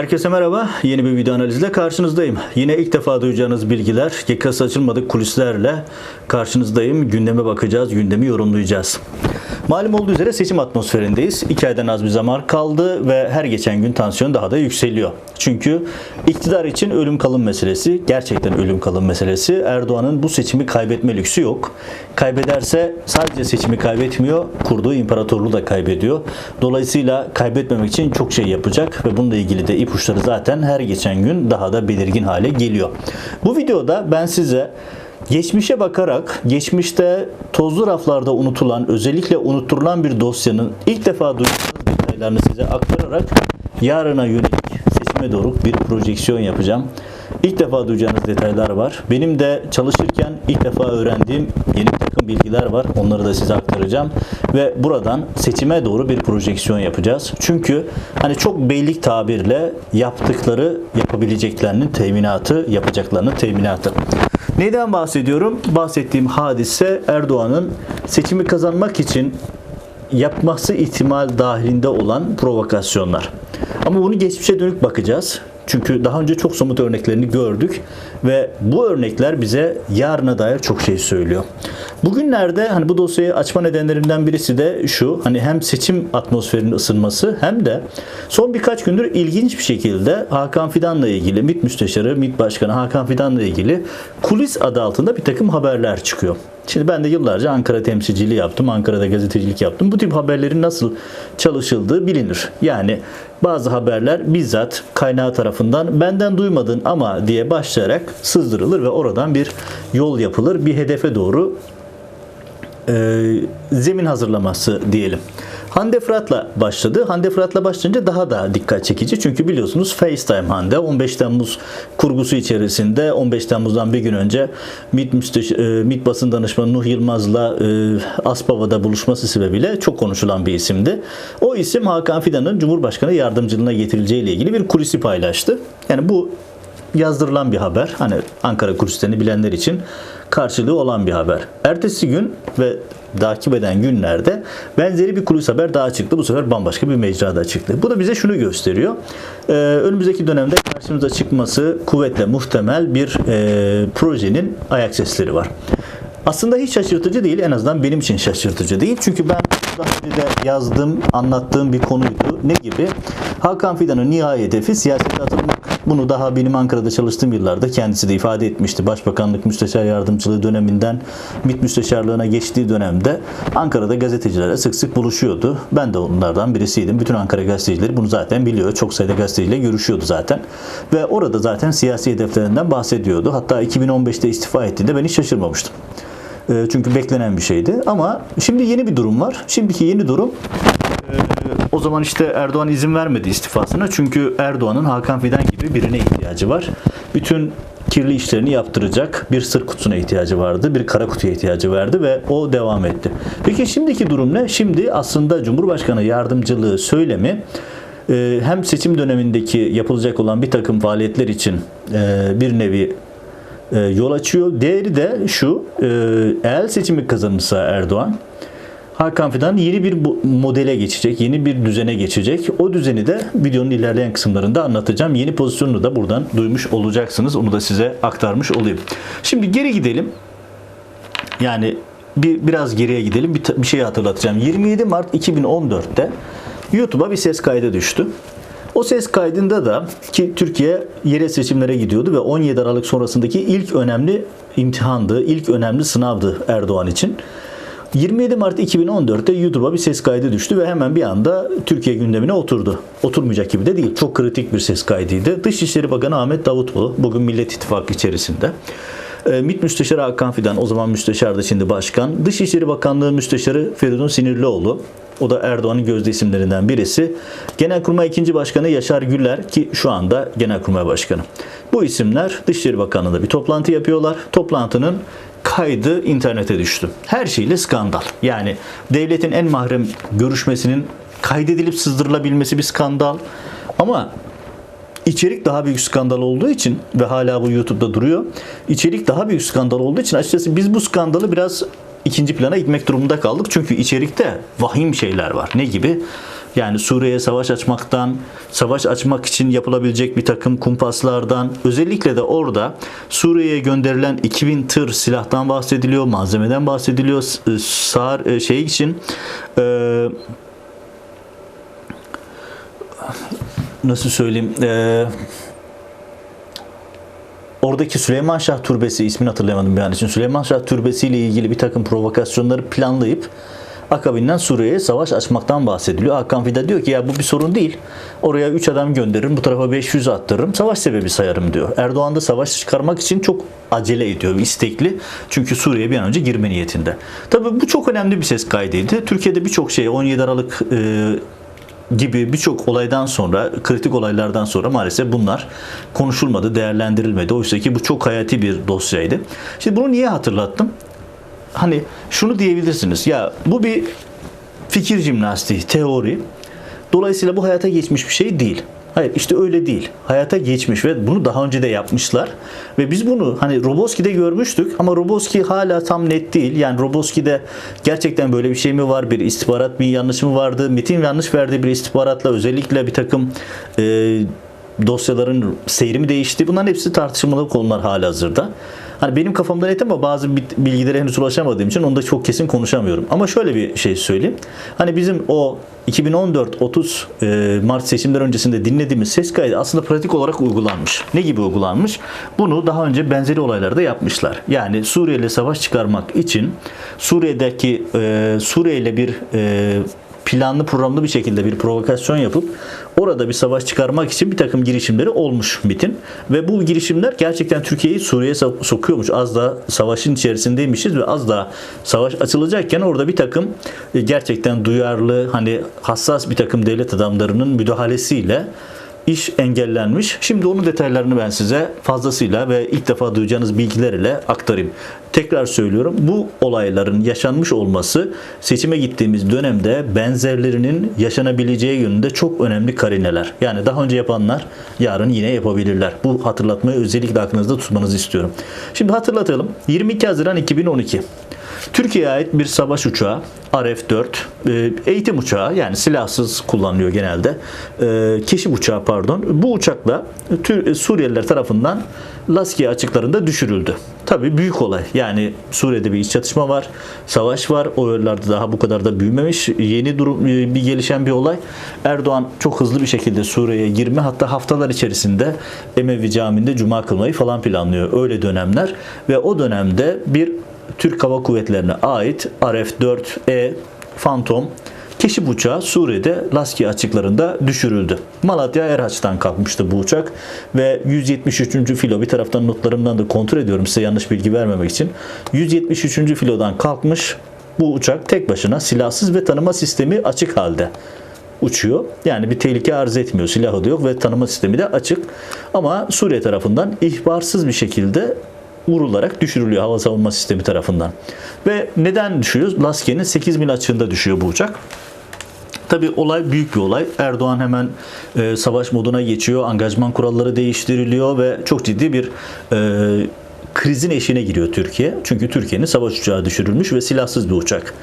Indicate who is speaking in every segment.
Speaker 1: Herkese merhaba. Yeni bir video analizle karşınızdayım. Yine ilk defa duyacağınız bilgiler, yakası açılmadık kulislerle karşınızdayım. Gündeme bakacağız, gündemi yorumlayacağız. Malum olduğu üzere seçim atmosferindeyiz. İki aydan az bir zaman kaldı ve her geçen gün tansiyon daha da yükseliyor. Çünkü iktidar için ölüm kalım meselesi, gerçekten ölüm kalım meselesi. Erdoğan'ın bu seçimi kaybetme lüksü yok. Kaybederse sadece seçimi kaybetmiyor, kurduğu imparatorluğu da kaybediyor. Dolayısıyla kaybetmemek için çok şey yapacak ve bununla ilgili de ipuçları zaten her geçen gün daha da belirgin hale geliyor. Bu videoda ben size Geçmişe bakarak, geçmişte tozlu raflarda unutulan, özellikle unutturulan bir dosyanın ilk defa duyduğunuz detaylarını size aktararak yarına yönelik seçime doğru bir projeksiyon yapacağım. İlk defa duyacağınız detaylar var. Benim de çalışırken ilk defa öğrendiğim yeni takım bilgiler var. Onları da size aktaracağım. Ve buradan seçime doğru bir projeksiyon yapacağız. Çünkü hani çok beylik tabirle yaptıkları yapabileceklerinin teminatı, yapacaklarının teminatı. Neyden bahsediyorum? Bahsettiğim hadise Erdoğan'ın seçimi kazanmak için yapması ihtimal dahilinde olan provokasyonlar. Ama bunu geçmişe dönük bakacağız. Çünkü daha önce çok somut örneklerini gördük ve bu örnekler bize yarına dair çok şey söylüyor. Bugünlerde hani bu dosyayı açma nedenlerimden birisi de şu. Hani hem seçim atmosferinin ısınması hem de son birkaç gündür ilginç bir şekilde Hakan Fidan'la ilgili MİT Müsteşarı, MİT Başkanı Hakan Fidan'la ilgili kulis adı altında bir takım haberler çıkıyor. Şimdi ben de yıllarca Ankara temsilciliği yaptım. Ankara'da gazetecilik yaptım. Bu tip haberlerin nasıl çalışıldığı bilinir. Yani bazı haberler bizzat kaynağı tarafından benden duymadın ama diye başlayarak sızdırılır ve oradan bir yol yapılır. Bir hedefe doğru e, zemin hazırlaması diyelim. Hande Fırat'la başladı. Hande Fırat'la başlayınca daha da dikkat çekici. Çünkü biliyorsunuz FaceTime Hande 15 Temmuz kurgusu içerisinde 15 Temmuz'dan bir gün önce MİT, Müsteş- e, MİT basın danışmanı Nuh Yılmaz'la e, Aspava'da buluşması sebebiyle çok konuşulan bir isimdi. O isim Hakan Fidan'ın Cumhurbaşkanı yardımcılığına getirileceği ile ilgili bir kulisi paylaştı. Yani bu yazdırılan bir haber. Hani Ankara kulislerini bilenler için karşılığı olan bir haber. Ertesi gün ve takip eden günlerde benzeri bir kulis haber daha çıktı. Bu sefer bambaşka bir mecrada çıktı. Bu da bize şunu gösteriyor. Ee, önümüzdeki dönemde karşımıza çıkması kuvvetle muhtemel bir e, projenin ayak sesleri var. Aslında hiç şaşırtıcı değil. En azından benim için şaşırtıcı değil. Çünkü ben daha önce de yazdığım, anlattığım bir konuydu. Ne gibi? Hakan Fidan'ın nihai hedefi siyasete atılmak. Bunu daha benim Ankara'da çalıştığım yıllarda kendisi de ifade etmişti. Başbakanlık Müsteşar Yardımcılığı döneminden MİT Müsteşarlığına geçtiği dönemde Ankara'da gazetecilerle sık sık buluşuyordu. Ben de onlardan birisiydim. Bütün Ankara gazetecileri bunu zaten biliyor. Çok sayıda gazeteciyle görüşüyordu zaten. Ve orada zaten siyasi hedeflerinden bahsediyordu. Hatta 2015'te istifa ettiğinde ben hiç şaşırmamıştım. E, Çünkü beklenen bir şeydi. Ama şimdi yeni bir durum var. Şimdiki yeni durum e, o zaman işte Erdoğan izin vermedi istifasına. Çünkü Erdoğan'ın Hakan Fidan gibi birine ihtiyacı var. Bütün kirli işlerini yaptıracak bir sır kutusuna ihtiyacı vardı. Bir kara kutuya ihtiyacı vardı ve o devam etti. Peki şimdiki durum ne? Şimdi aslında Cumhurbaşkanı yardımcılığı söylemi e, hem seçim dönemindeki yapılacak olan bir takım faaliyetler için bir nevi yol açıyor. Diğeri de şu, e, eğer seçimi kazanırsa Erdoğan, Hakan Fidan yeni bir modele geçecek, yeni bir düzene geçecek. O düzeni de videonun ilerleyen kısımlarında anlatacağım. Yeni pozisyonunu da buradan duymuş olacaksınız. Onu da size aktarmış olayım. Şimdi geri gidelim. Yani bir biraz geriye gidelim. Bir, bir şey hatırlatacağım. 27 Mart 2014'te YouTube'a bir ses kaydı düştü. O ses kaydında da ki Türkiye yerel seçimlere gidiyordu ve 17 Aralık sonrasındaki ilk önemli imtihandı, ilk önemli sınavdı Erdoğan için. 27 Mart 2014'te YouTube'a bir ses kaydı düştü ve hemen bir anda Türkiye gündemine oturdu. Oturmayacak gibi de değil. Çok kritik bir ses kaydıydı. Dışişleri Bakanı Ahmet Davutoğlu bugün Millet İttifakı içerisinde. E, MİT Müsteşarı Hakan Fidan o zaman müsteşardı şimdi başkan. Dışişleri Bakanlığı Müsteşarı Feridun Sinirlioğlu o da Erdoğan'ın gözde isimlerinden birisi. Genelkurmay 2. Başkanı Yaşar Güller ki şu anda Genelkurmay Başkanı. Bu isimler Dışişleri Bakanlığı'nda bir toplantı yapıyorlar. Toplantının kaydı internete düştü. Her şeyle skandal. Yani devletin en mahrem görüşmesinin kaydedilip sızdırılabilmesi bir skandal. Ama İçerik daha büyük skandal olduğu için ve hala bu YouTube'da duruyor. İçerik daha büyük skandal olduğu için açıkçası biz bu skandalı biraz ikinci plana itmek durumunda kaldık. Çünkü içerikte vahim şeyler var. Ne gibi? Yani Suriye'ye savaş açmaktan, savaş açmak için yapılabilecek bir takım kumpaslardan, özellikle de orada Suriye'ye gönderilen 2000 tır silahtan bahsediliyor, malzemeden bahsediliyor. S- Sağır e, şey için e, nasıl söyleyeyim e, oradaki Süleyman Şah Türbesi ismini hatırlayamadım bir an için. Süleyman Şah Türbesi ile ilgili bir takım provokasyonları planlayıp akabinden Suriye'ye savaş açmaktan bahsediliyor. Hakan Fidan diyor ki ya bu bir sorun değil. Oraya 3 adam gönderirim, bu tarafa 500 attırırım, savaş sebebi sayarım diyor. Erdoğan da savaş çıkarmak için çok acele ediyor, istekli. Çünkü Suriye'ye bir an önce girme niyetinde. Tabii bu çok önemli bir ses kaydıydı. Türkiye'de birçok şey 17 Aralık e, gibi birçok olaydan sonra, kritik olaylardan sonra maalesef bunlar konuşulmadı, değerlendirilmedi. Oysa ki bu çok hayati bir dosyaydı. Şimdi bunu niye hatırlattım? Hani şunu diyebilirsiniz. Ya bu bir fikir jimnastiği, teori. Dolayısıyla bu hayata geçmiş bir şey değil. Hayır işte öyle değil. Hayata geçmiş ve bunu daha önce de yapmışlar. Ve biz bunu hani Roboski'de görmüştük ama Roboski hala tam net değil. Yani Roboski'de gerçekten böyle bir şey mi var? Bir istihbarat bir yanlış mı vardı? Metin yanlış verdiği bir istihbaratla özellikle bir takım e, dosyaların seyri mi değişti? Bunların hepsi tartışmalı konular hala hazırda. Hani benim kafamda net ama bazı bilgilere henüz ulaşamadığım için onu da çok kesin konuşamıyorum. Ama şöyle bir şey söyleyeyim. Hani bizim o 2014-30 e, Mart seçimler öncesinde dinlediğimiz ses kaydı aslında pratik olarak uygulanmış. Ne gibi uygulanmış? Bunu daha önce benzeri olaylarda yapmışlar. Yani Suriye ile savaş çıkarmak için Suriye'deki e, Suriye ile bir e, planlı programlı bir şekilde bir provokasyon yapıp orada bir savaş çıkarmak için bir takım girişimleri olmuş MIT'in. Ve bu girişimler gerçekten Türkiye'yi Suriye'ye sokuyormuş. Az da savaşın içerisindeymişiz ve az da savaş açılacakken orada bir takım e, gerçekten duyarlı hani hassas bir takım devlet adamlarının müdahalesiyle iş engellenmiş. Şimdi onun detaylarını ben size fazlasıyla ve ilk defa duyacağınız bilgiler ile aktarayım. Tekrar söylüyorum bu olayların yaşanmış olması seçime gittiğimiz dönemde benzerlerinin yaşanabileceği yönünde çok önemli karineler. Yani daha önce yapanlar yarın yine yapabilirler. Bu hatırlatmayı özellikle aklınızda tutmanızı istiyorum. Şimdi hatırlatalım. 22 Haziran 2012. Türkiye'ye ait bir savaş uçağı RF-4 e, eğitim uçağı yani silahsız kullanılıyor genelde. E, keşif uçağı pardon. Bu uçakla e, Suriyeliler tarafından Laskiye açıklarında düşürüldü. Tabii büyük olay. Yani Suriye'de bir iç çatışma var. Savaş var. O yıllarda daha bu kadar da büyümemiş. Yeni durum bir gelişen bir olay. Erdoğan çok hızlı bir şekilde Suriye'ye girme hatta haftalar içerisinde Emevi Camii'nde cuma kılmayı falan planlıyor. Öyle dönemler ve o dönemde bir Türk Hava Kuvvetleri'ne ait RF-4E Phantom keşif uçağı Suriye'de Laski açıklarında düşürüldü. Malatya Erhaç'tan kalkmıştı bu uçak ve 173. filo bir taraftan notlarımdan da kontrol ediyorum size yanlış bilgi vermemek için. 173. filodan kalkmış bu uçak tek başına silahsız ve tanıma sistemi açık halde uçuyor. Yani bir tehlike arz etmiyor. Silahı da yok ve tanıma sistemi de açık. Ama Suriye tarafından ihbarsız bir şekilde vurularak düşürülüyor hava savunma sistemi tarafından. Ve neden düşüyor? Laskiye'nin 8 mil açığında düşüyor bu uçak. Tabi olay büyük bir olay. Erdoğan hemen e, savaş moduna geçiyor. Angajman kuralları değiştiriliyor ve çok ciddi bir e, krizin eşiğine giriyor Türkiye. Çünkü Türkiye'nin savaş uçağı düşürülmüş ve silahsız bir uçak.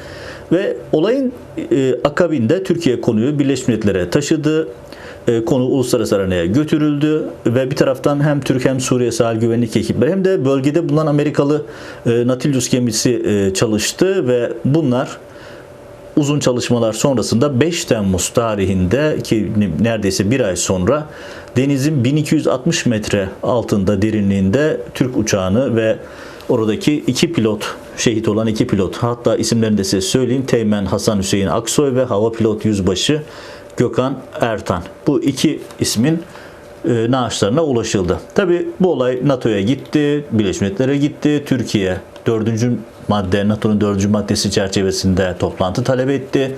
Speaker 1: Ve olayın e, akabinde Türkiye konuyu Birleşmiş Milletler'e taşıdı. E, konu uluslararası arenaya götürüldü ve bir taraftan hem Türk hem Suriye sahil güvenlik ekipleri hem de bölgede bulunan Amerikalı e, Nautilus gemisi e, çalıştı ve bunlar uzun çalışmalar sonrasında 5 Temmuz tarihinde ki neredeyse bir ay sonra denizin 1260 metre altında derinliğinde Türk uçağını ve oradaki iki pilot şehit olan iki pilot hatta isimlerini de size söyleyeyim Teğmen Hasan Hüseyin Aksoy ve hava pilot yüzbaşı Gökhan Ertan. Bu iki ismin e, naaşlarına ulaşıldı. Tabi bu olay NATO'ya gitti, Birleşmiş Milletler'e gitti, Türkiye 4. madde, NATO'nun 4. maddesi çerçevesinde toplantı talep etti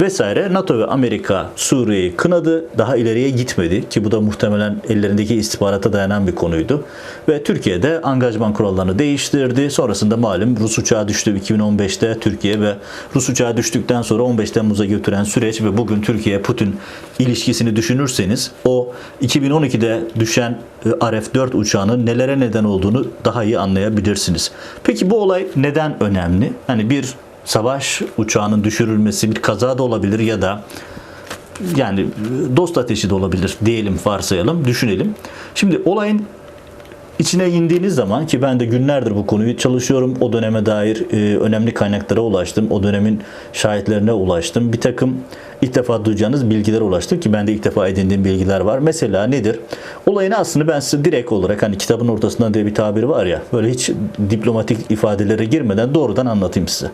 Speaker 1: vesaire. NATO ve Amerika Suriye'yi kınadı. Daha ileriye gitmedi ki bu da muhtemelen ellerindeki istihbarata dayanan bir konuydu. Ve Türkiye'de angajman kurallarını değiştirdi. Sonrasında malum Rus uçağı düştü 2015'te Türkiye ve Rus uçağı düştükten sonra 15 Temmuz'a götüren süreç ve bugün Türkiye-Putin ilişkisini düşünürseniz o 2012'de düşen e, RF-4 uçağının nelere neden olduğunu daha iyi anlayabilirsiniz. Peki bu olay neden önemli? Hani bir savaş uçağının düşürülmesi bir kaza da olabilir ya da yani dost ateşi de olabilir diyelim, varsayalım, düşünelim. Şimdi olayın içine indiğiniz zaman ki ben de günlerdir bu konuyu çalışıyorum. O döneme dair e, önemli kaynaklara ulaştım. O dönemin şahitlerine ulaştım. Bir takım ilk defa duyacağınız bilgilere ulaştım ki ben de ilk defa edindiğim bilgiler var. Mesela nedir? Olayın aslında ben size direkt olarak hani kitabın ortasından diye bir tabir var ya böyle hiç diplomatik ifadelere girmeden doğrudan anlatayım size.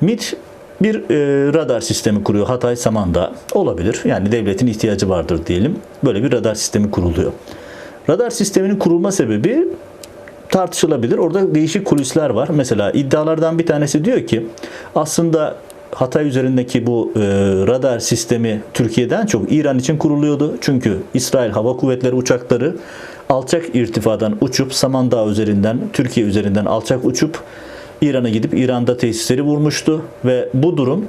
Speaker 1: MIT bir e, radar sistemi kuruyor Hatay Samandağ. Olabilir. Yani devletin ihtiyacı vardır diyelim. Böyle bir radar sistemi kuruluyor. Radar sisteminin kurulma sebebi tartışılabilir. Orada değişik kulisler var. Mesela iddialardan bir tanesi diyor ki aslında Hatay üzerindeki bu e, radar sistemi Türkiye'den çok İran için kuruluyordu. Çünkü İsrail Hava Kuvvetleri uçakları alçak irtifadan uçup Samandağ üzerinden, Türkiye üzerinden alçak uçup İran'a gidip İran'da tesisleri vurmuştu ve bu durum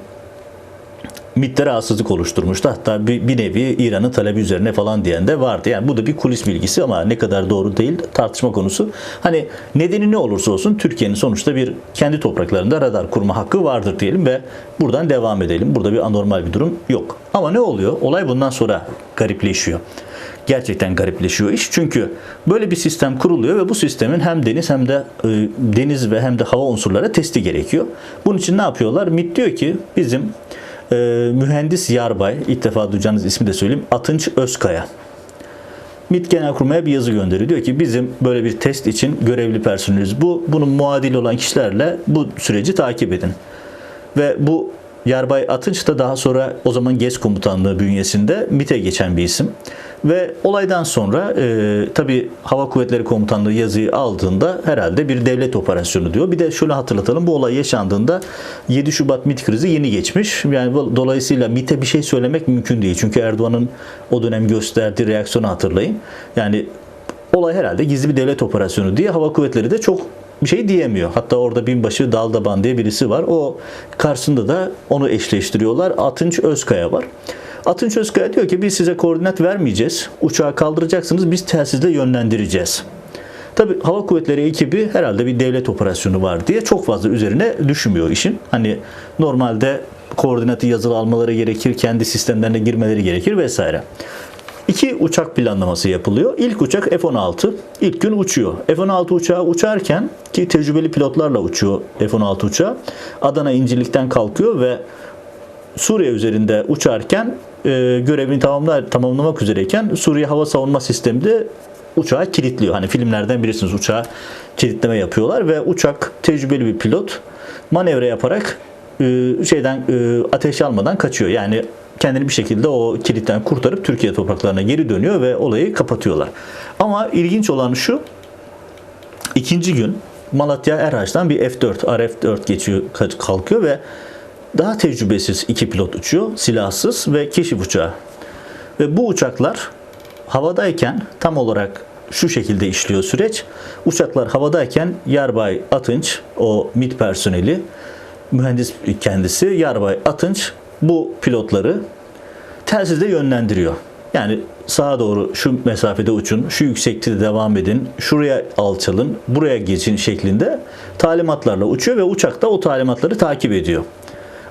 Speaker 1: MİT'te rahatsızlık oluşturmuştu. Hatta bir, bir nevi İran'ın talebi üzerine falan diyen de vardı. Yani bu da bir kulis bilgisi ama ne kadar doğru değil tartışma konusu. Hani nedeni ne olursa olsun Türkiye'nin sonuçta bir kendi topraklarında radar kurma hakkı vardır diyelim ve buradan devam edelim. Burada bir anormal bir durum yok. Ama ne oluyor? Olay bundan sonra garipleşiyor gerçekten garipleşiyor iş. Çünkü böyle bir sistem kuruluyor ve bu sistemin hem deniz hem de e, deniz ve hem de hava unsurları testi gerekiyor. Bunun için ne yapıyorlar? MIT diyor ki bizim e, mühendis yarbay, ilk defa duyacağınız ismi de söyleyeyim, Atınç Özkaya. MİT Genelkurmay'a bir yazı gönderiyor. Diyor ki bizim böyle bir test için görevli personeliz. Bu bunun muadili olan kişilerle bu süreci takip edin. Ve bu Yarbay Atınç da daha sonra o zaman GES komutanlığı bünyesinde MİT'e geçen bir isim. Ve olaydan sonra e, tabi Hava Kuvvetleri Komutanlığı yazıyı aldığında herhalde bir devlet operasyonu diyor. Bir de şöyle hatırlatalım bu olay yaşandığında 7 Şubat MİT krizi yeni geçmiş. Yani dolayısıyla MİT'e bir şey söylemek mümkün değil. Çünkü Erdoğan'ın o dönem gösterdiği reaksiyonu hatırlayın. Yani olay herhalde gizli bir devlet operasyonu diye Hava Kuvvetleri de çok bir şey diyemiyor. Hatta orada binbaşı Daldaban diye birisi var. O karşısında da onu eşleştiriyorlar. Atınç Özkaya var. Atınç Özkaya diyor ki biz size koordinat vermeyeceğiz. Uçağı kaldıracaksınız biz telsizle yönlendireceğiz. Tabi Hava Kuvvetleri ekibi herhalde bir devlet operasyonu var diye çok fazla üzerine düşmüyor işin. Hani normalde koordinatı yazılı almaları gerekir, kendi sistemlerine girmeleri gerekir vesaire. İki uçak planlaması yapılıyor. İlk uçak F-16. İlk gün uçuyor. F-16 uçağı uçarken ki tecrübeli pilotlarla uçuyor F-16 uçağı. Adana İncirlik'ten kalkıyor ve Suriye üzerinde uçarken e, görevini tamamlar, tamamlamak üzereyken Suriye Hava Savunma Sistemi de uçağı kilitliyor. Hani filmlerden bilirsiniz uçağı kilitleme yapıyorlar ve uçak tecrübeli bir pilot manevra yaparak şeyden e, ateş almadan kaçıyor. Yani kendini bir şekilde o kilitten kurtarıp Türkiye topraklarına geri dönüyor ve olayı kapatıyorlar. Ama ilginç olan şu İkinci gün Malatya Erhaç'tan bir F4, RF4 geçiyor, kalkıyor ve daha tecrübesiz iki pilot uçuyor, silahsız ve keşif uçağı. Ve bu uçaklar havadayken tam olarak şu şekilde işliyor süreç. Uçaklar havadayken Yarbay Atınç, o MİT personeli, mühendis kendisi Yarbay Atınç bu pilotları telsizle yönlendiriyor. Yani sağa doğru şu mesafede uçun, şu yükseklikte devam edin, şuraya alçalın, buraya geçin şeklinde talimatlarla uçuyor ve uçak da o talimatları takip ediyor.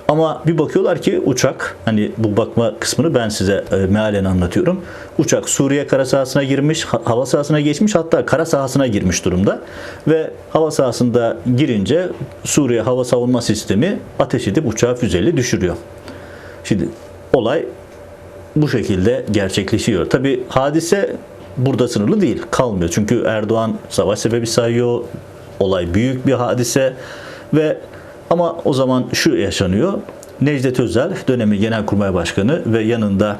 Speaker 1: Ama bir bakıyorlar ki uçak, hani bu bakma kısmını ben size e, mealen anlatıyorum. Uçak Suriye kara sahasına girmiş, ha- hava sahasına geçmiş hatta kara sahasına girmiş durumda. Ve hava sahasında girince Suriye hava savunma sistemi ateş edip uçağı füzeyle düşürüyor. Şimdi olay bu şekilde gerçekleşiyor. Tabi hadise burada sınırlı değil, kalmıyor. Çünkü Erdoğan savaş sebebi sayıyor. Olay büyük bir hadise ve ama o zaman şu yaşanıyor. Necdet Özel dönemi Genelkurmay Başkanı ve yanında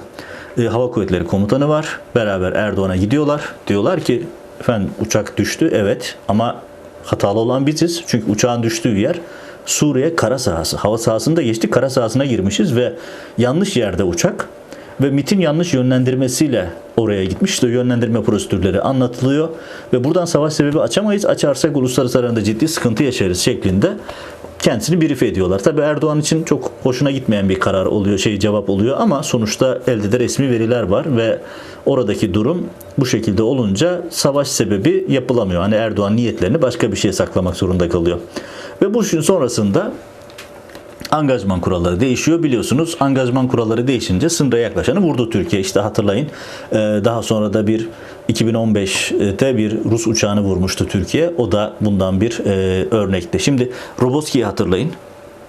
Speaker 1: e, Hava Kuvvetleri Komutanı var. Beraber Erdoğan'a gidiyorlar. Diyorlar ki efendim uçak düştü evet ama hatalı olan biziz. Çünkü uçağın düştüğü yer Suriye kara sahası. Hava sahasında geçtik kara sahasına girmişiz ve yanlış yerde uçak ve MIT'in yanlış yönlendirmesiyle oraya gitmiş. İşte yönlendirme prosedürleri anlatılıyor ve buradan savaş sebebi açamayız. Açarsak uluslararası arasında ciddi sıkıntı yaşarız şeklinde kendisini brief ediyorlar. Tabii Erdoğan için çok hoşuna gitmeyen bir karar oluyor, şey cevap oluyor ama sonuçta elde de resmi veriler var ve oradaki durum bu şekilde olunca savaş sebebi yapılamıyor. Hani Erdoğan niyetlerini başka bir şeye saklamak zorunda kalıyor. Ve bu sonrasında angajman kuralları değişiyor. Biliyorsunuz angajman kuralları değişince sınıra yaklaşanı vurdu Türkiye. İşte hatırlayın e, daha sonra da bir 2015'te bir Rus uçağını vurmuştu Türkiye. O da bundan bir e, örnekti. Şimdi Roboski'yi hatırlayın.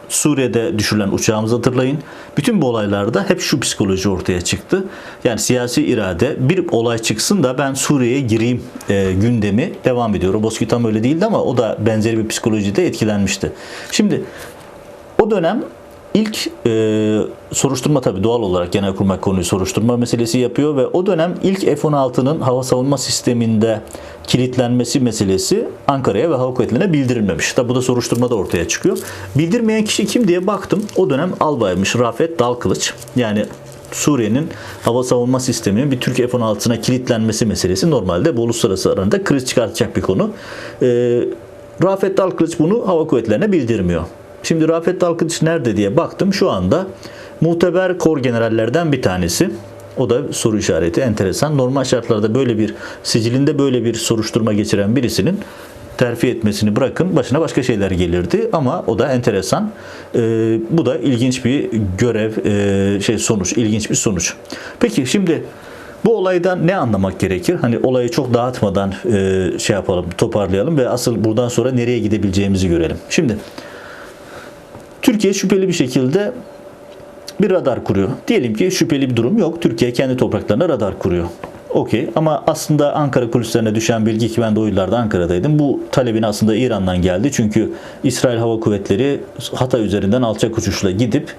Speaker 1: Suriye'de düşürülen uçağımızı hatırlayın. Bütün bu olaylarda hep şu psikoloji ortaya çıktı. Yani siyasi irade bir olay çıksın da ben Suriye'ye gireyim e, gündemi devam ediyor. Roboski tam öyle değildi ama o da benzeri bir psikolojide etkilenmişti. Şimdi o dönem ilk e, soruşturma tabii doğal olarak Genelkurmay konuyu soruşturma meselesi yapıyor ve o dönem ilk F-16'nın hava savunma sisteminde kilitlenmesi meselesi Ankara'ya ve Hava Kuvvetleri'ne bildirilmemiş. Tabi bu da soruşturmada ortaya çıkıyor. Bildirmeyen kişi kim diye baktım. O dönem albaymış Rafet Dalkılıç. Yani Suriye'nin hava savunma sisteminin bir Türk F-16'sına kilitlenmesi meselesi normalde bu uluslararası arasında kriz çıkartacak bir konu. Ee, Rafet Dalkılıç bunu hava kuvvetlerine bildirmiyor. Şimdi Rafet Dalkılıç nerede diye baktım. Şu anda muteber kor generallerden bir tanesi. O da soru işareti enteresan. Normal şartlarda böyle bir sicilinde böyle bir soruşturma geçiren birisinin terfi etmesini bırakın başına başka şeyler gelirdi ama o da enteresan. Ee, bu da ilginç bir görev e, şey sonuç, ilginç bir sonuç. Peki şimdi bu olaydan ne anlamak gerekir? Hani olayı çok dağıtmadan e, şey yapalım, toparlayalım ve asıl buradan sonra nereye gidebileceğimizi görelim. Şimdi Türkiye şüpheli bir şekilde bir radar kuruyor. Diyelim ki şüpheli bir durum yok. Türkiye kendi topraklarına radar kuruyor. Okey ama aslında Ankara kulislerine düşen bilgi ki ben de o yıllarda Ankara'daydım. Bu talebin aslında İran'dan geldi. Çünkü İsrail Hava Kuvvetleri Hatay üzerinden alçak uçuşla gidip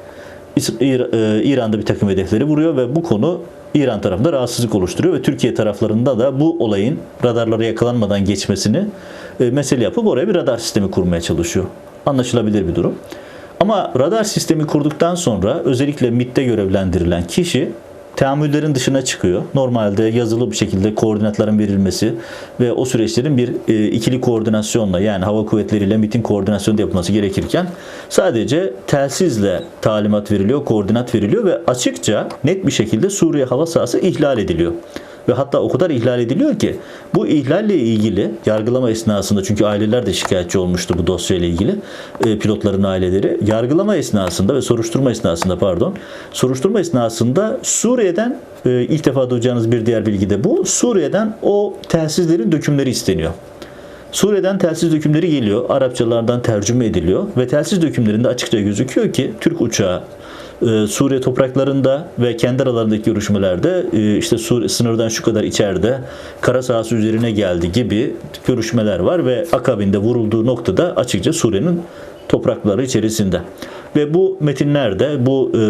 Speaker 1: e, İran'da bir takım hedefleri vuruyor ve bu konu İran tarafında rahatsızlık oluşturuyor ve Türkiye taraflarında da bu olayın radarlara yakalanmadan geçmesini e, mesele yapıp oraya bir radar sistemi kurmaya çalışıyor. Anlaşılabilir bir durum. Ama radar sistemi kurduktan sonra özellikle MIT'te görevlendirilen kişi teamüllerin dışına çıkıyor. Normalde yazılı bir şekilde koordinatların verilmesi ve o süreçlerin bir e, ikili koordinasyonla yani hava kuvvetleriyle MIT'in koordinasyonu yapılması gerekirken sadece telsizle talimat veriliyor, koordinat veriliyor ve açıkça net bir şekilde Suriye hava sahası ihlal ediliyor. Ve hatta o kadar ihlal ediliyor ki bu ihlalle ilgili yargılama esnasında çünkü aileler de şikayetçi olmuştu bu dosyayla ilgili e, pilotların aileleri yargılama esnasında ve soruşturma esnasında pardon soruşturma esnasında Suriye'den e, ilk defa duyacağınız bir diğer bilgi de bu Suriye'den o telsizlerin dökümleri isteniyor. Suriye'den telsiz dökümleri geliyor. Arapçalardan tercüme ediliyor ve telsiz dökümlerinde açıkça gözüküyor ki Türk uçağı e, Suriye topraklarında ve kendi aralarındaki görüşmelerde e, işte Suriye sınırdan şu kadar içeride kara sahası üzerine geldi gibi görüşmeler var ve akabinde vurulduğu noktada açıkça Suriye'nin toprakları içerisinde. Ve bu metinlerde bu e,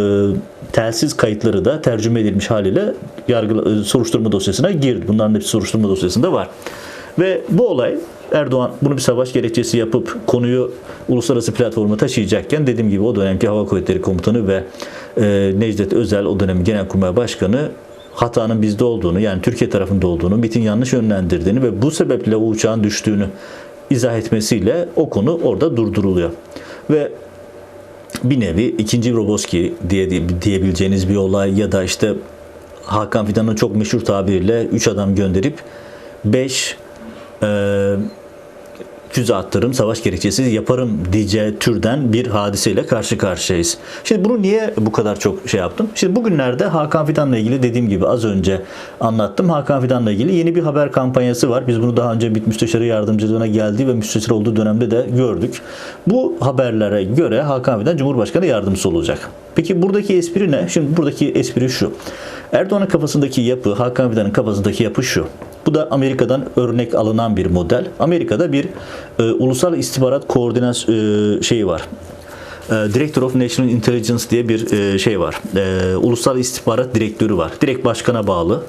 Speaker 1: telsiz kayıtları da tercüme edilmiş haliyle yargı e, soruşturma dosyasına girdi. Bunların hepsi soruşturma dosyasında var. Ve bu olay Erdoğan bunu bir savaş gerekçesi yapıp konuyu uluslararası platforma taşıyacakken dediğim gibi o dönemki Hava Kuvvetleri Komutanı ve e, Necdet Özel o dönemin Genelkurmay Başkanı hatanın bizde olduğunu yani Türkiye tarafında olduğunu, MIT'in yanlış yönlendirdiğini ve bu sebeple o uçağın düştüğünü izah etmesiyle o konu orada durduruluyor. Ve bir nevi ikinci Roboski diye diyebileceğiniz bir olay ya da işte Hakan Fidan'ın çok meşhur tabiriyle 3 adam gönderip 5 füze attırım, savaş gerekçesi yaparım diyeceği türden bir hadiseyle karşı karşıyayız. Şimdi bunu niye bu kadar çok şey yaptım? Şimdi bugünlerde Hakan Fidan'la ilgili dediğim gibi az önce anlattım. Hakan Fidan'la ilgili yeni bir haber kampanyası var. Biz bunu daha önce bir müsteşarı yardımcılığına geldiği ve müsteşar olduğu dönemde de gördük. Bu haberlere göre Hakan Fidan Cumhurbaşkanı yardımcısı olacak. Peki buradaki espri ne? Şimdi buradaki espri şu. Erdoğan'ın kafasındaki yapı, Hakan Fidan'ın kafasındaki yapı şu. Bu da Amerika'dan örnek alınan bir model. Amerika'da bir e, ulusal istihbarat koordinat e, şeyi var. E, Director of National Intelligence diye bir e, şey var. E, ulusal istihbarat direktörü var. Direkt başkana bağlı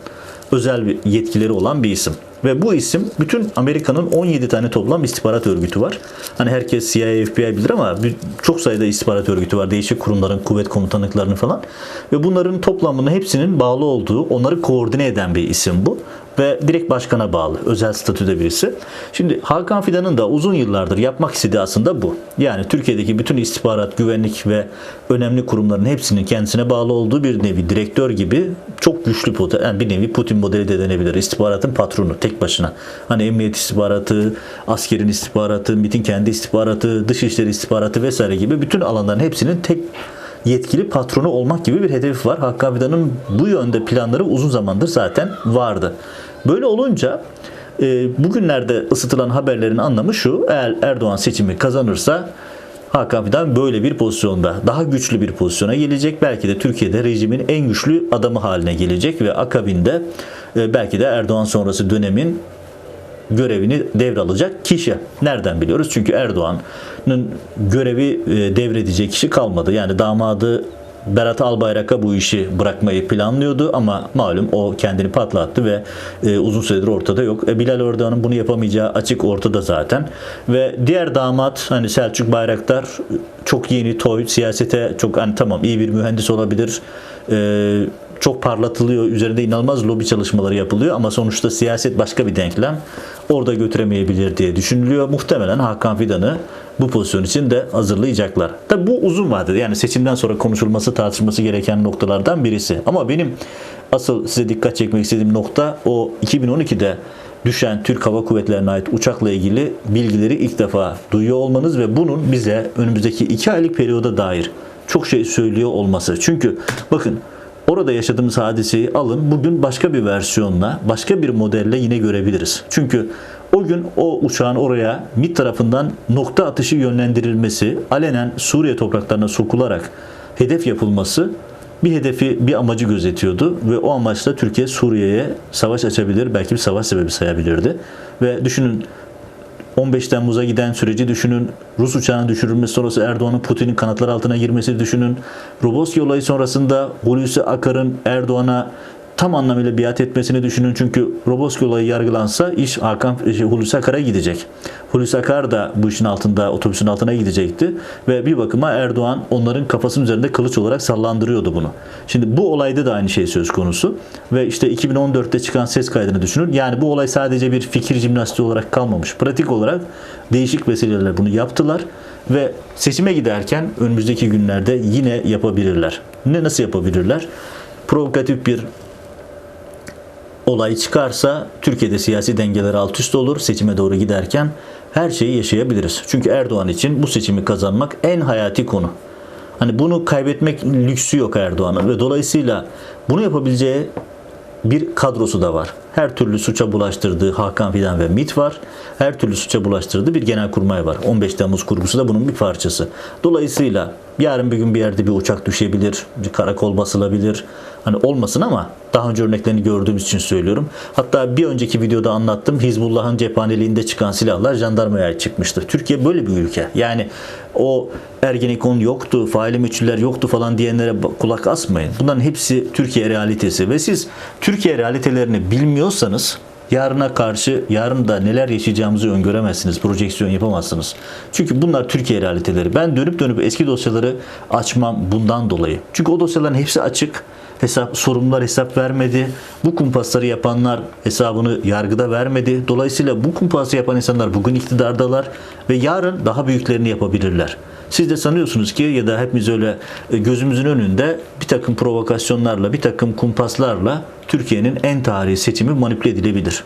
Speaker 1: özel yetkileri olan bir isim. Ve bu isim bütün Amerika'nın 17 tane toplam istihbarat örgütü var. Hani herkes CIA, FBI bilir ama çok sayıda istihbarat örgütü var. Değişik kurumların, kuvvet komutanlıklarını falan. Ve bunların toplamının hepsinin bağlı olduğu, onları koordine eden bir isim bu. Ve direkt başkana bağlı. Özel statüde birisi. Şimdi Hakan Fidan'ın da uzun yıllardır yapmak istediği aslında bu. Yani Türkiye'deki bütün istihbarat, güvenlik ve önemli kurumların hepsinin kendisine bağlı olduğu bir nevi direktör gibi çok güçlü poten- yani bir nevi Putin modeli de denebilir. İstihbaratın patronu, tek tek başına. Hani emniyet istihbaratı, askerin istihbaratı, MİT'in kendi istihbaratı, dışişleri istihbaratı vesaire gibi bütün alanların hepsinin tek yetkili patronu olmak gibi bir hedefi var. Hakkı Abidan'ın bu yönde planları uzun zamandır zaten vardı. Böyle olunca e, bugünlerde ısıtılan haberlerin anlamı şu. Eğer Erdoğan seçimi kazanırsa Hakan Fidan böyle bir pozisyonda daha güçlü bir pozisyona gelecek. Belki de Türkiye'de rejimin en güçlü adamı haline gelecek ve akabinde belki de Erdoğan sonrası dönemin görevini devralacak kişi. Nereden biliyoruz? Çünkü Erdoğan'ın görevi e, devredecek kişi kalmadı. Yani damadı Berat Albayrak'a bu işi bırakmayı planlıyordu ama malum o kendini patlattı ve e, uzun süredir ortada yok. E, Bilal Erdoğan'ın bunu yapamayacağı açık ortada zaten. Ve diğer damat hani Selçuk Bayraktar çok yeni toy siyasete çok hani tamam iyi bir mühendis olabilir. E, çok parlatılıyor. Üzerinde inanılmaz lobi çalışmaları yapılıyor ama sonuçta siyaset başka bir denklem. Orada götüremeyebilir diye düşünülüyor. Muhtemelen Hakan Fidan'ı bu pozisyon için de hazırlayacaklar. Tabi bu uzun vadede yani seçimden sonra konuşulması tartışılması gereken noktalardan birisi. Ama benim asıl size dikkat çekmek istediğim nokta o 2012'de düşen Türk Hava Kuvvetleri'ne ait uçakla ilgili bilgileri ilk defa duyuyor olmanız ve bunun bize önümüzdeki iki aylık periyoda dair çok şey söylüyor olması. Çünkü bakın orada yaşadığımız hadiseyi alın bugün başka bir versiyonla, başka bir modelle yine görebiliriz. Çünkü o gün o uçağın oraya MİT tarafından nokta atışı yönlendirilmesi, alenen Suriye topraklarına sokularak hedef yapılması bir hedefi, bir amacı gözetiyordu ve o amaçla Türkiye Suriye'ye savaş açabilir, belki bir savaş sebebi sayabilirdi. Ve düşünün 15 Temmuz'a giden süreci düşünün. Rus uçağının düşürülmesi sonrası Erdoğan'ın Putin'in kanatları altına girmesi düşünün. Roboski olayı sonrasında Hulusi Akar'ın Erdoğan'a tam anlamıyla biat etmesini düşünün. Çünkü Roboski olayı yargılansa iş Hakan şey, Hulusi Akar'a gidecek. Hulusi Akar da bu işin altında, otobüsün altına gidecekti. Ve bir bakıma Erdoğan onların kafasının üzerinde kılıç olarak sallandırıyordu bunu. Şimdi bu olayda da aynı şey söz konusu. Ve işte 2014'te çıkan ses kaydını düşünün. Yani bu olay sadece bir fikir jimnastiği olarak kalmamış. Pratik olarak değişik vesilelerle bunu yaptılar. Ve seçime giderken önümüzdeki günlerde yine yapabilirler. Ne nasıl yapabilirler? Provokatif bir olay çıkarsa Türkiye'de siyasi dengeler alt üst olur. Seçime doğru giderken her şeyi yaşayabiliriz. Çünkü Erdoğan için bu seçimi kazanmak en hayati konu. Hani bunu kaybetmek lüksü yok Erdoğan'ın ve dolayısıyla bunu yapabileceği bir kadrosu da var. Her türlü suça bulaştırdığı Hakan Fidan ve MİT var. Her türlü suça bulaştırdığı bir genelkurmay var. 15 Temmuz kurgusu da bunun bir parçası. Dolayısıyla yarın bir gün bir yerde bir uçak düşebilir, bir karakol basılabilir. Hani olmasın ama daha önce örneklerini gördüğümüz için söylüyorum. Hatta bir önceki videoda anlattım. Hizbullah'ın cephaneliğinde çıkan silahlar jandarmaya çıkmıştı. Türkiye böyle bir ülke. Yani o Ergenekon yoktu, faili meçhuller yoktu falan diyenlere kulak asmayın. Bunların hepsi Türkiye realitesi ve siz Türkiye realitelerini bilmiyorsanız yarına karşı yarın da neler yaşayacağımızı öngöremezsiniz, projeksiyon yapamazsınız. Çünkü bunlar Türkiye realiteleri. Ben dönüp dönüp eski dosyaları açmam bundan dolayı. Çünkü o dosyaların hepsi açık. Hesap sorumlular hesap vermedi. Bu kumpasları yapanlar hesabını yargıda vermedi. Dolayısıyla bu kumpası yapan insanlar bugün iktidardalar ve yarın daha büyüklerini yapabilirler. Siz de sanıyorsunuz ki ya da hepimiz öyle e, gözümüzün önünde bir takım provokasyonlarla, bir takım kumpaslarla Türkiye'nin en tarihi seçimi manipüle edilebilir.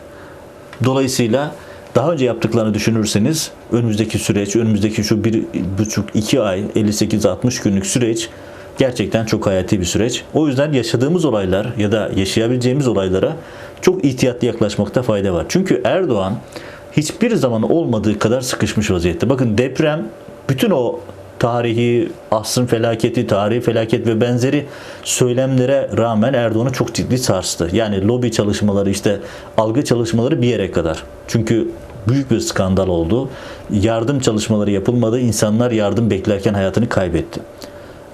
Speaker 1: Dolayısıyla daha önce yaptıklarını düşünürseniz önümüzdeki süreç, önümüzdeki şu bir buçuk iki ay, 58-60 günlük süreç gerçekten çok hayati bir süreç. O yüzden yaşadığımız olaylar ya da yaşayabileceğimiz olaylara çok ihtiyatlı yaklaşmakta fayda var. Çünkü Erdoğan hiçbir zaman olmadığı kadar sıkışmış vaziyette. Bakın deprem bütün o tarihi, asrın felaketi, tarihi felaket ve benzeri söylemlere rağmen Erdoğan'ı çok ciddi sarstı. Yani lobi çalışmaları, işte algı çalışmaları bir yere kadar. Çünkü büyük bir skandal oldu. Yardım çalışmaları yapılmadı. İnsanlar yardım beklerken hayatını kaybetti.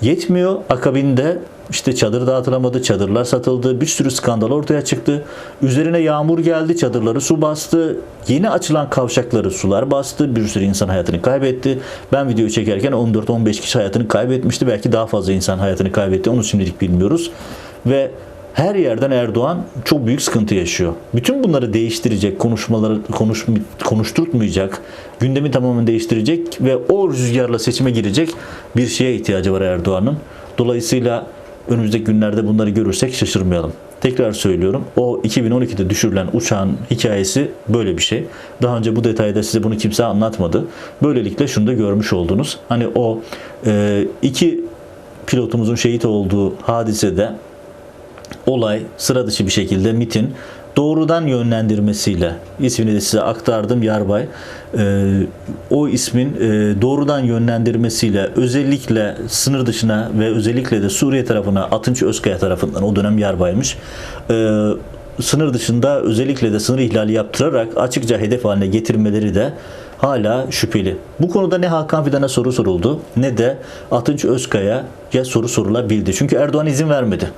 Speaker 1: Yetmiyor. Akabinde işte çadır dağıtılamadı, çadırlar satıldı, bir sürü skandal ortaya çıktı. Üzerine yağmur geldi, çadırları su bastı. Yeni açılan kavşakları sular bastı. Bir sürü insan hayatını kaybetti. Ben videoyu çekerken 14-15 kişi hayatını kaybetmişti. Belki daha fazla insan hayatını kaybetti. Onu şimdilik bilmiyoruz. Ve her yerden Erdoğan çok büyük sıkıntı yaşıyor. Bütün bunları değiştirecek, konuşmaları konuş, konuşturtmayacak, gündemi tamamen değiştirecek ve o rüzgarla seçime girecek bir şeye ihtiyacı var Erdoğan'ın. Dolayısıyla önümüzdeki günlerde bunları görürsek şaşırmayalım. Tekrar söylüyorum. O 2012'de düşürülen uçağın hikayesi böyle bir şey. Daha önce bu detayda size bunu kimse anlatmadı. Böylelikle şunu da görmüş oldunuz. Hani o e, iki pilotumuzun şehit olduğu hadisede olay sıra dışı bir şekilde MIT'in doğrudan yönlendirmesiyle ismini de size aktardım Yarbay. Ee, o ismin e, doğrudan yönlendirmesiyle özellikle sınır dışına ve özellikle de Suriye tarafına Atınç Özkaya tarafından o dönem Yarbaymış. Ee, sınır dışında özellikle de sınır ihlali yaptırarak açıkça hedef haline getirmeleri de hala şüpheli. Bu konuda ne Hakan Fidan'a soru soruldu ne de Atınç Özkaya'ya soru sorulabildi. Çünkü Erdoğan izin vermedi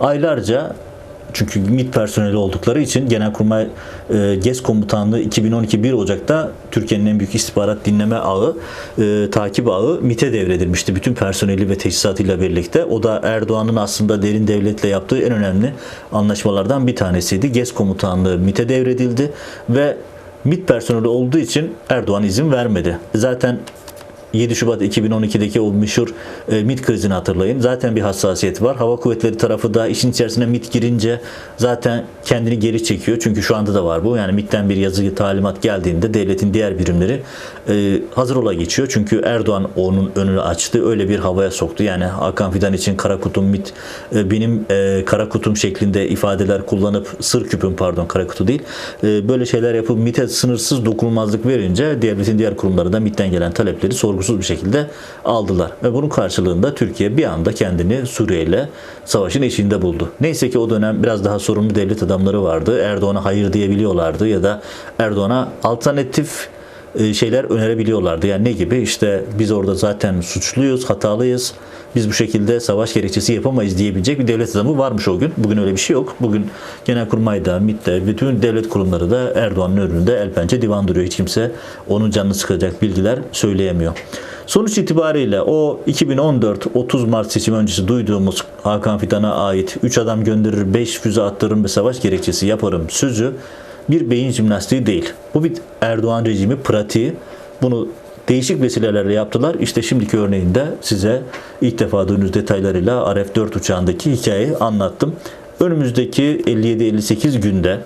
Speaker 1: aylarca çünkü MİT personeli oldukları için Genelkurmay e, GES Komutanlığı 2012 1 Ocak'ta Türkiye'nin en büyük istihbarat dinleme ağı, e, takip ağı MİT'e devredilmişti. Bütün personeli ve teçhizatıyla birlikte. O da Erdoğan'ın aslında derin devletle yaptığı en önemli anlaşmalardan bir tanesiydi. GES Komutanlığı MİT'e devredildi ve MİT personeli olduğu için Erdoğan izin vermedi. Zaten 7 Şubat 2012'deki o meşhur e, MİT krizini hatırlayın. Zaten bir hassasiyet var. Hava kuvvetleri tarafı da işin içerisine MİT girince zaten kendini geri çekiyor. Çünkü şu anda da var bu. Yani MİT'ten bir yazı talimat geldiğinde devletin diğer birimleri e, hazır ola geçiyor. Çünkü Erdoğan onun önünü açtı. Öyle bir havaya soktu. Yani Hakan Fidan için kara kutum MİT e, benim e, kara kutum şeklinde ifadeler kullanıp sır küpüm pardon kara kutu değil. E, böyle şeyler yapıp MİT'e sınırsız dokunulmazlık verince devletin diğer kurumları da MİT'ten gelen talepleri sorgusuz bir şekilde aldılar. Ve bunun karşılığında Türkiye bir anda kendini Suriye ile savaşın eşiğinde buldu. Neyse ki o dönem biraz daha sorumlu devlet adamları vardı. Erdoğan'a hayır diyebiliyorlardı ya da Erdoğan'a alternatif şeyler önerebiliyorlardı. Yani ne gibi? İşte biz orada zaten suçluyuz, hatalıyız. Biz bu şekilde savaş gerekçesi yapamayız diyebilecek bir devlet adamı varmış o gün. Bugün öyle bir şey yok. Bugün Genelkurmay'da, MİT'te, bütün devlet kurumları da Erdoğan'ın önünde el pençe divan duruyor. Hiç kimse onun canını sıkacak bilgiler söyleyemiyor. Sonuç itibariyle o 2014-30 Mart seçim öncesi duyduğumuz Hakan Fidan'a ait 3 adam gönderir, 5 füze attırırım ve savaş gerekçesi yaparım sözü bir beyin jimnastiği değil. Bu bir Erdoğan rejimi pratiği. Bunu değişik vesilelerle yaptılar. İşte şimdiki örneğinde size ilk defa duyduğunuz detaylarıyla RF-4 uçağındaki hikayeyi anlattım. Önümüzdeki 57-58 günde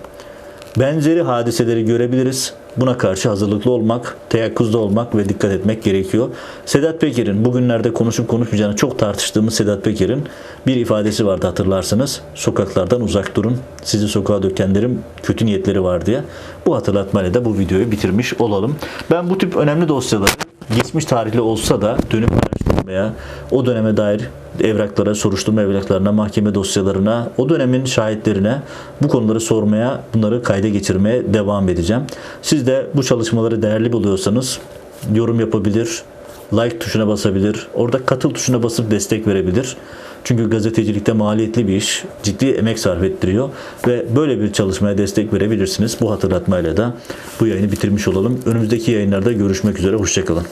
Speaker 1: benzeri hadiseleri görebiliriz. Buna karşı hazırlıklı olmak, teyakkuzda olmak ve dikkat etmek gerekiyor. Sedat Peker'in bugünlerde konuşup konuşmayacağını çok tartıştığımız Sedat Peker'in bir ifadesi vardı hatırlarsınız. Sokaklardan uzak durun. Sizi sokağa dökenlerin kötü niyetleri var diye. Bu hatırlatmayla da bu videoyu bitirmiş olalım. Ben bu tip önemli dosyaları geçmiş tarihli olsa da dönüp araştırmaya, o döneme dair evraklara, soruşturma evraklarına, mahkeme dosyalarına, o dönemin şahitlerine bu konuları sormaya, bunları kayda geçirmeye devam edeceğim. Siz de bu çalışmaları değerli buluyorsanız yorum yapabilir, like tuşuna basabilir, orada katıl tuşuna basıp destek verebilir. Çünkü gazetecilikte maliyetli bir iş, ciddi emek sarf ettiriyor ve böyle bir çalışmaya destek verebilirsiniz. Bu hatırlatmayla da bu yayını bitirmiş olalım. Önümüzdeki yayınlarda görüşmek üzere, hoşçakalın.